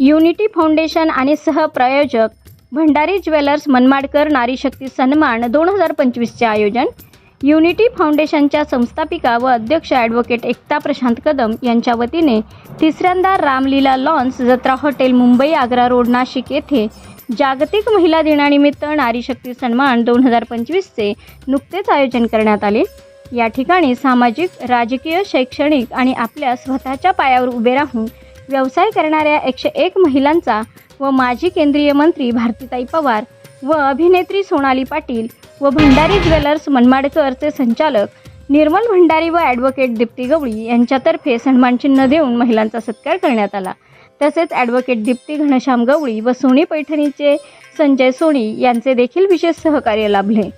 Unity foundation आणि सहप्रायोजक Bhandari jewellers मनमाडकर नारी शक्ती सन्मान दोन हजार पंचवीसचे आयोजन. युनिटी फाउंडेशनच्या संस्थापिका व अध्यक्ष ॲडव्होकेट एकता प्रशांत कदम यांच्या वतीने तिसऱ्यांदा Ramlila lawns Jatra hotel Mumbai Agra road Nashik येथे जागतिक महिला दिनानिमित्त नारी शक्ती सन्मान दोन हजार पंचवीसचे नुकतेच आयोजन करण्यात आले. या ठिकाणी सामाजिक राजकीय शैक्षणिक आणि आपल्या स्वतःच्या पायावर उभे राहून व्यवसाय करणाऱ्या एकशे एक महिलांचा व माजी केंद्रीय मंत्री भारतीताई पवार व अभिनेत्री सोनाली पाटील व भंडारी ज्वेलर्स मनमाडकरचे संचालक निर्मल भंडारी व ॲडव्होकेट दीप्ती गवळी यांच्यातर्फे सन्मानचिन्ह देऊन महिलांचा सत्कार करण्यात आला. तसेच ॲडव्होकेट दीप्ती घनश्याम गवळी व सोनी पैठणीचे संजय सोनी यांचे देखील विशेष सहकार्य लाभले.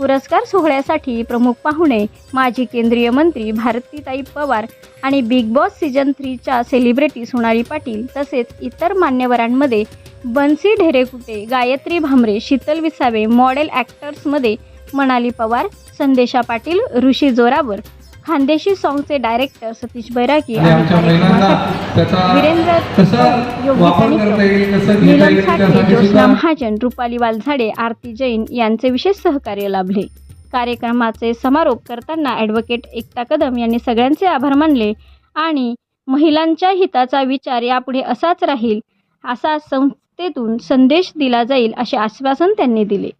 पुरस्कार सोहळ्यासाठी प्रमुख पाहुणे माजी केंद्रीय मंत्री भारतीताई पवार आणि बिग बॉस सीझन थ्रीच्या सेलिब्रिटी सोनाली पाटील तसेच इतर मान्यवरांमध्ये बन्सी ढेरेकुटे गायत्री भामरे शीतल विसावे मॉडेल ॲक्टर्समध्ये मनाली पवार संदेशा पाटील ऋषी जोरावर खानदेशी सॉंगचे डायरेक्टर सतीश बैरागी आणि कार्यक्रमासाठी वीरेंद्र नीलम साठे ज्योत्ना महाजन रुपाली वालझाडे आरती जैन यांचे विशेष सहकार्य लाभले. कार्यक्रमाचे समारोप करताना ॲडव्होकेट एकता कदम यांनी सगळ्यांचे आभार मानले आणि महिलांच्या हिताचा विचार यापुढे असाच राहील असा संस्थेतून संदेश दिला जाईल असे आश्वासन त्यांनी दिले.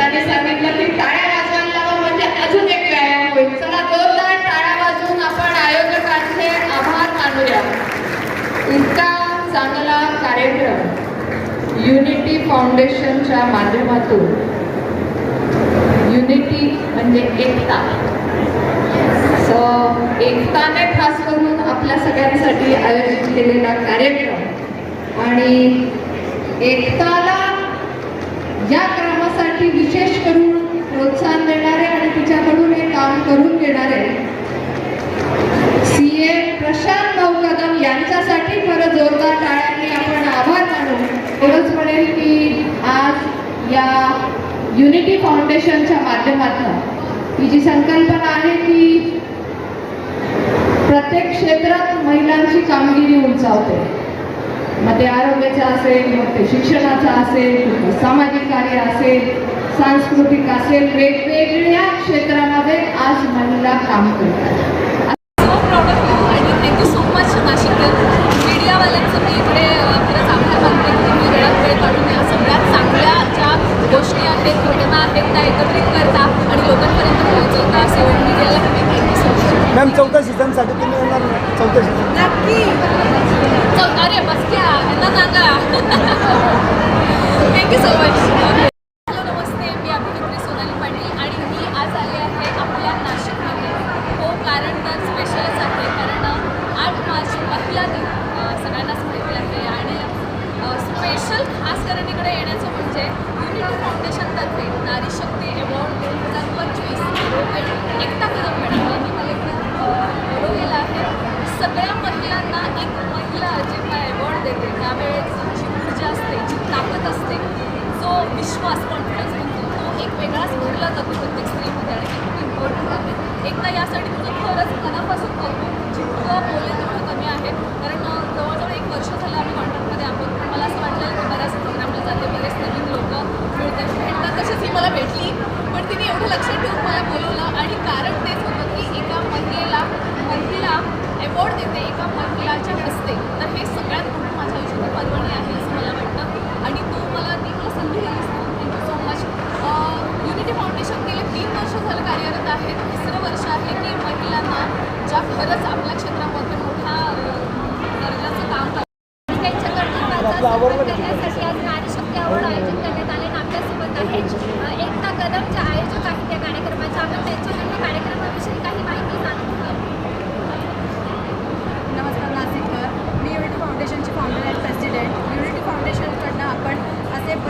आता सांगितलं की टाळ्या वाजवायला लावा म्हणजे अजून एक व्यायाम होईल. चला जोरदार टाळ्या वाजवून आपण आयोजकांचे आभार मानूया. इतका चांगला कार्यक्रम युनिटी फाउंडेशनच्या माध्यमातून. युनिटी म्हणजे एकता. सो एकताने खास करून आपल्या सगळ्यांसाठी आयोजित केलेला कार्यक्रम. आणि एकताला या मुलांसाठी विशेष करून प्रोत्साहन देणारे आणि तिच्याकडून हे काम करून घेणारे. सी ए प्रशांत भाऊ कदम यांच्यासाठी खरं जोरदार टाळ्यांनी आपण आभार मानू. एवढंच म्हणेल की आज या युनिटी फाउंडेशनच्या माध्यमातून ही जी संकल्पना आहे की प्रत्येक क्षेत्रात महिलांची कामगिरी उंचावते. मग ते आरोग्याचं असेल मग ते शिक्षणाचं असेल सामाजिक कार्य असेल सांस्कृतिक असेल वेगवेगळ्या क्षेत्रामध्ये आज महिला काम करतात. मीडियावाल्यांचं मी इकडे आपल्याला चांगलं मानते की तुम्ही वेळात वेळ काढून या सगळ्यात चांगल्या ज्या गोष्टी आहेत घटना आहेत त्या एकत्रित करता आणि लोकांपर्यंत पोहोचवता सेवन मीडियाला तुम्ही थँक्यू सो मच मॅम चौथ्या सीझनसाठी तुम्ही येणार ना? चौथ्या सीझन नक्की चल अरे बस क्या यांना सांगा thank you so much hello नमस्ते मी अभिनेत्री सोनाली पाटील आणि मी आज आले आहे आपल्या नाशिकमध्ये हो कारण तर स्पेशलच आहे कारण आठ मार्च महिला दिन अ, सगळ्यांनाच माहिती आहे आणि स्पेशल खास करून इकडे येण्याचं म्हणजे युनिटी फाउंडेशनतर्फे नारी शक्ती अवॉर्ड दोन हजार पंचवीस एकता कदम मॅडम यांनी मला इकडे अ, बोलवलेलं आहे सगळ्या महिलांना एक महिला जेव्हा अवॉर्ड देते त्यावेळेस जी ऊर्जा असते जी ताकद असते. जो विश्वास कॉन्फिडन्स म्हणतो तो एक वेगळाच भरला जातो प्रत्येक स्त्रीमध्ये आणि ते खूप इम्पॉर्टंट आहे. एकदा यासाठी तुझं खरंच मनापासून करतो जितकं बोलले तेवढं कमी आहे. कारण जवळजवळ एक वर्ष झालं आम्ही कॉन्टॅक्टमध्ये आहोत. पण मला असं वाटलं की बऱ्याच प्रोग्रामला जाते बरेच नवीन लोक मिळतात. भेटतात तशीच ही मला भेटली.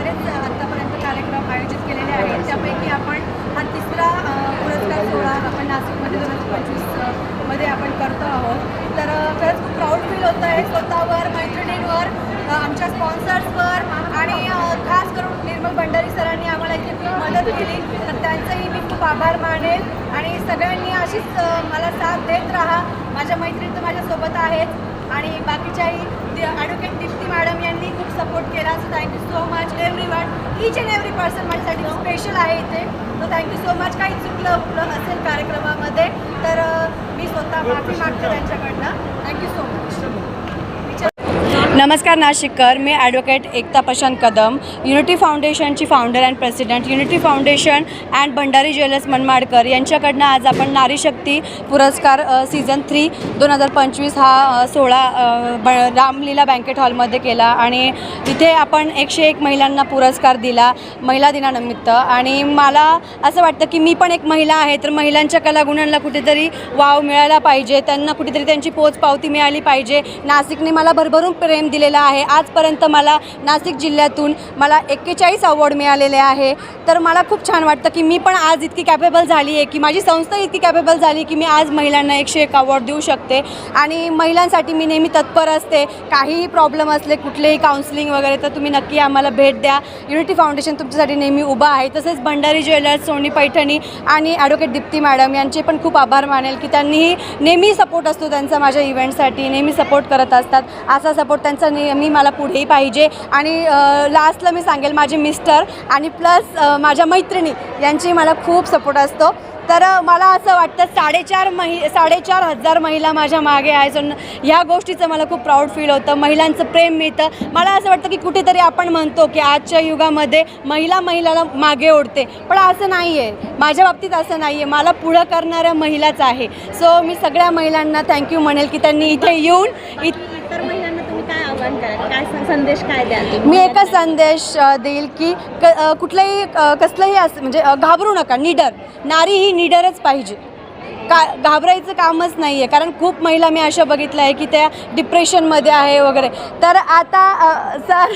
सगळेच आतापर्यंत कार्यक्रम आयोजित केलेले आहेत. त्यापैकी आपण हा तिसरा पुरस्कार सोहळा आपण नाशिकमध्ये दोन हजार पंचवीसमध्ये आपण करतो आहोत. तर खरंच खूप प्राऊड फील होतं आहे स्वतःवर मैत्रिणींवर आमच्या स्पॉन्सर्सवर आणि खास करून निर्मल भंडारी सरांनी आम्हाला इथे मदत केली. तर त्यांचंही मी खूप आभार मानेल. आणि सगळ्यांनी अशीच मला साथ देत राहा. माझ्या मैत्रिणी तर माझ्यासोबत आहेत. आणि बाकीच्याही ॲडव्होकेट दीप्ती मॅडम यांनी खूप सपोर्ट केला. So thank you so much everyone each and every person माझ्यासाठी स्पेशल आहे इथे. सो थँक्यू सो मच काही चुकलं उकलं असेल कार्यक्रमामध्ये तर मी स्वतः माफी मागते त्यांच्याकडनं. थँक्यू सो मच नमस्कार नाशिककर मी advocate Ekta Prashant Kadam unity फाउंडेशनची founder and president unity foundation and Bhandari jewellers मनमाडकर यांच्याकडनं आज आपण नारी शक्ती पुरस्कार सीझन थ्री दोन हजार पंचवीस हा सोहळा ब रामलीला बँकेट हॉलमध्ये केला आणि इथे आपण एकशे एक महिलांना पुरस्कार दिला महिला दिनानिमित्त. आणि मला असं वाटतं की मी पण एक महिला आहे तर महिलांच्या कलागुणांना कुठेतरी वाव मिळायला पाहिजे त्यांना कुठेतरी त्यांची पोचपावती मिळाली पाहिजे. नाशिकने मला भरभरून प्रेम दिलेलं आहे. आजपर्यंत मला नाशिक जिल्ह्यातून मला एक्केचाळीस अवॉर्ड मिळालेले आहे. तर मला खूप छान वाटतं की मी पण आज इतकी कॅपेबल झाली आहे की माझी संस्था इतकी कॅपेबल झाली की मी आज महिलांना एकशे एक अवॉर्ड देऊ शकते. आणि महिलांसाठी मी नेहमी तत्पर असते. काहीही प्रॉब्लेम असले कुठलेही काउन्सिलिंग वगैरे तर तुम्ही नक्की आम्हाला भेट द्या. युनिटी फाउंडेशन तुमच्यासाठी नेहमी उभा आहे. तसेच भंडारी ज्वेलर्स सोनी पैठणी आणि ॲडव्होकेट दीप्ती मॅडम यांचे पण खूप आभार मानेल की त्यांनीही नेहमी सपोर्ट असतो त्यांचा माझ्या इव्हेंटसाठी नेहमी सपोर्ट करत असतात. असा सपोर्ट त्यांचा नेहमी मला पुढेही पाहिजे. आणि लास्टला मी सांगेल माझे मिस्टर आणि प्लस माझ्या मैत्रिणी यांची मला खूप सपोर्ट असतो. तर मला असं वाटतं साडेचार महि साडेचार हजार महिला माझ्या मागे आहे सो ह्या गोष्टीचं मला खूप प्राऊड फील होतं. महिलांचं प्रेम मिळतं. मला असं वाटतं की कुठेतरी आपण म्हणतो की आजच्या युगामध्ये महिला महिलाला मागे ओढते. पण असं नाही आहे माझ्या बाबतीत असं नाही आहे मला पुढं करणाऱ्या महिलाच आहे. सो मी सगळ्या महिलांना थँक्यू म्हणेल की त्यांनी इथे येऊन इत तर महिलांना तुम्ही काय कराल. काय संदेश काय द्याल मी एकच संदेश देईल की क कुठलंही कसलंही असं म्हणजे घाबरू नका निडर. नारी ही निडरच पाहिजे. का घाबरायचं कामच नाही आहे कारण खूप महिला मी अशा बघितल्या आहे की त्या डिप्रेशनमध्ये आहे वगैरे. तर आता सर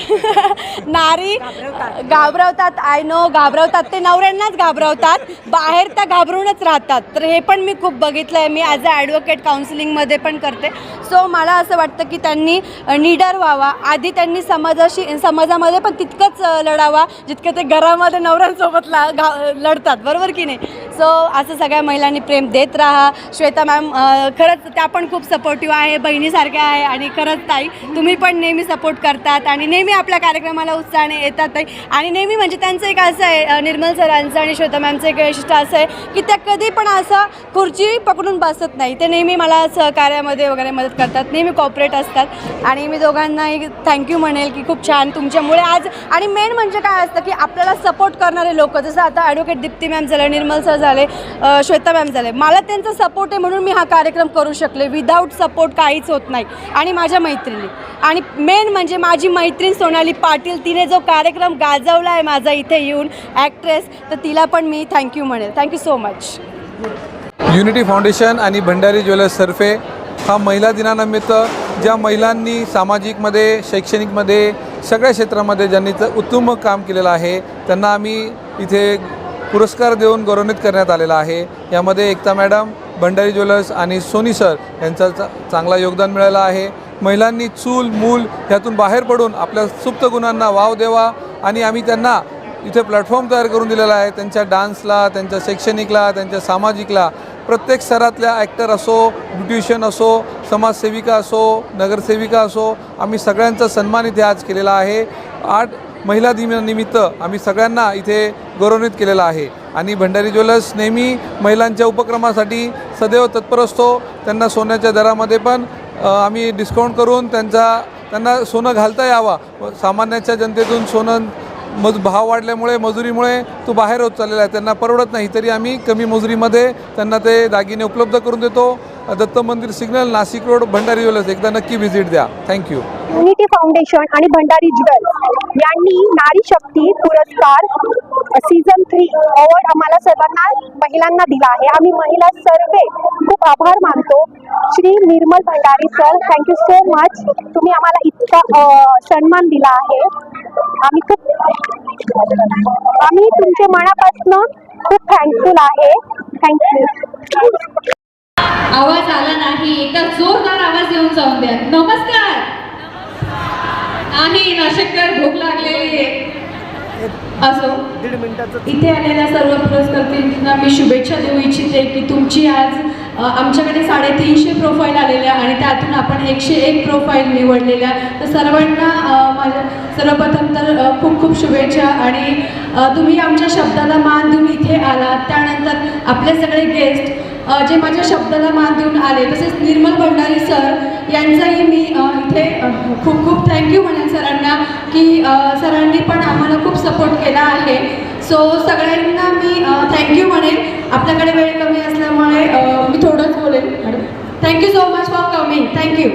नारी घाबरवतात. I know घाबरवतात. ते नवऱ्यांनाच घाबरवतात. बाहेर त्या घाबरूनच राहतात. तर हे पण मी खूप बघितलं आहे मी ॲज अ ॲडव्होकेट काउन्सिलिंगमध्ये पण करते. सो मला असं वाटतं की त्यांनी निडर व्हावा. आधी त्यांनी समाजाशी समाजामध्ये पण तितकंच लढावा जितकं ते घरामध्ये नवऱ्यांसोबत ला घा लढतात. बरोबर की नाही? सो असं सगळ्या महिलांनी प्रेम देत राहा. श्वेता मॅम खरंच त्या पण खूप सपोर्टिव्ह आहे बहिणीसारख्या आहे आणि खरंच ताई तुम्ही पण नेहमी सपोर्ट करतात आणि नेहमी आपल्या कार्यक्रमाला उत्साहाने येतात ताई. आणि नेहमी म्हणजे त्यांचं एक असं आहे निर्मल सरांचं आणि श्वेता मॅमचं एक वैशिष्ट्य असं आहे की त्या कधी पण असं खुर्ची पकडून बसत नाही. ते नेहमी मला सहकार्यामध्ये वगैरे मदत करतात. नेहमी कॉपरेट असतात. आणि मी दोघांनाही थँक्यू म्हणेल की खूप छान तुमच्यामुळे आज. आणि मेन म्हणजे काय असतं की आपल्याला सपोर्ट करणारे लोक जसं आता ॲडव्होकेट दीप्ती मॅम झालं निर्मल सर झालं झाले. श्वेता मॅम झाले. मला त्यांचा सपोर्ट आहे म्हणून मी हा कार्यक्रम करू शकले. विदाऊट सपोर्ट काहीच होत नाही. आणि माझ्या मैत्रिणी. आणि मेन म्हणजे माझी मैत्रीण सोनाली पाटील तिने जो कार्यक्रम गाजवला आहे माझा इथे येऊन ॲक्ट्रेस तर तिला पण मी थँक्यू म्हणेल. Thank you so much unity foundation आणि भंडारी ज्वेलर्स तर्फे हा महिला दिनानिमित्त ज्या महिलांनी सामाजिकमध्ये शैक्षणिकमध्ये सगळ्या क्षेत्रामध्ये ज्यांनी उत्तम काम केलेलं आहे त्यांना आम्ही इथे पुरस्कार देऊन गौरवान्वित करण्यात आलेला आहे. यामध्ये एकता मॅडम भंडारी ज्वेलर्स आणि सोनी सर यांचा चा चांगला योगदान मिळालं आहे. महिलांनी चूल मूल ह्यातून बाहेर पडून आपल्या सुप्त गुणांना वाव द्यावा आणि आम्ही त्यांना इथे प्लॅटफॉर्म तयार करून दिलेला आहे. त्यांच्या डान्सला त्यांच्या शैक्षणिकला त्यांच्या सामाजिकला प्रत्येक स्तरातल्या ॲक्टर असो ब्युटिशियन असो समाजसेविका असो नगरसेविका असो आम्ही सगळ्यांचा सन्मान इथे आज केलेला आहे. आठ महिला दिनानिमित्त आम्ही सगळ्यांना इथे गौरवान्वित केलेला आहे. आणि भंडारी ज्वेलर्स नेहमी महिलांच्या उपक्रमासाठी सदैव तत्पर असतो. त्यांना सोन्याच्या दरामध्ये पण आम्ही डिस्काउंट करून त्यांचा त्यांना सोनं घालता यावा. सामान्याच्या जनतेतून सोनं मज भाव वाढल्यामुळे मजुरीमुळे तो बाहेर होत चाललेला आहे. त्यांना परवडत नाही तरी आम्ही कमी मजुरीमध्ये त्यांना ते दागिने उपलब्ध करून देतो. Datta Mandir signal Nashik road Bhandari jewellers एकदा नक्की व्हिजिट द्या. थँक्यू युनिटी फाउंडेशन आणि भंडारी ज्वेलर्स यांनी नारी शक्ती पुरस्कार सीझन थ्री अवॉर्ड आम्हाला सर्वांना महिलांना दिला आहे. आम्ही महिला सर्व खूप आभार मानतो. Shri Nirmal Bhandari sir thank you so much तुम्ही आम्हाला इतका सन्मान दिला आहे. आम्ही खूप आम्ही तुमच्या मनापासून खूप थँकफुल आहे. थँक्यू आवाज आला नाही. एकदा जोरदार आवाज येऊन जाऊन द्या. नमस्कार. नाही नाशिककर भूक लागलेली असो. दीड मिनिटाचं इथे आलेल्या सर्व पुरस्कर्त्यांना मी शुभेच्छा देऊ इच्छिते की तुमची आज आमच्याकडे साडेतीनशे प्रोफाईल आलेल्या आणि त्यातून आपण एकशे एक प्रोफाईल निवडलेल्या. तर सर्वांना माझ्या सर्वप्रथम तर खूप खूप शुभेच्छा आणि तुम्ही आमच्या शब्दाला मान देऊन इथे आलात. त्यानंतर आपले सगळे गेस्ट जे माझ्या शब्दाला मान देऊन आले तसेच निर्मल भंडारी सर यांचाही मी इथे खूप खूप थँक्यू म्हणेन सरांना की सरांनी पण आम्हाला खूप सपोर्ट केला आहे. सो सगळ्यांना मी थँक्यू म्हणेन. आपल्याकडे वेळ कमी असल्यामुळे मी थोडंच बोलेन. Thank you so much for coming thank you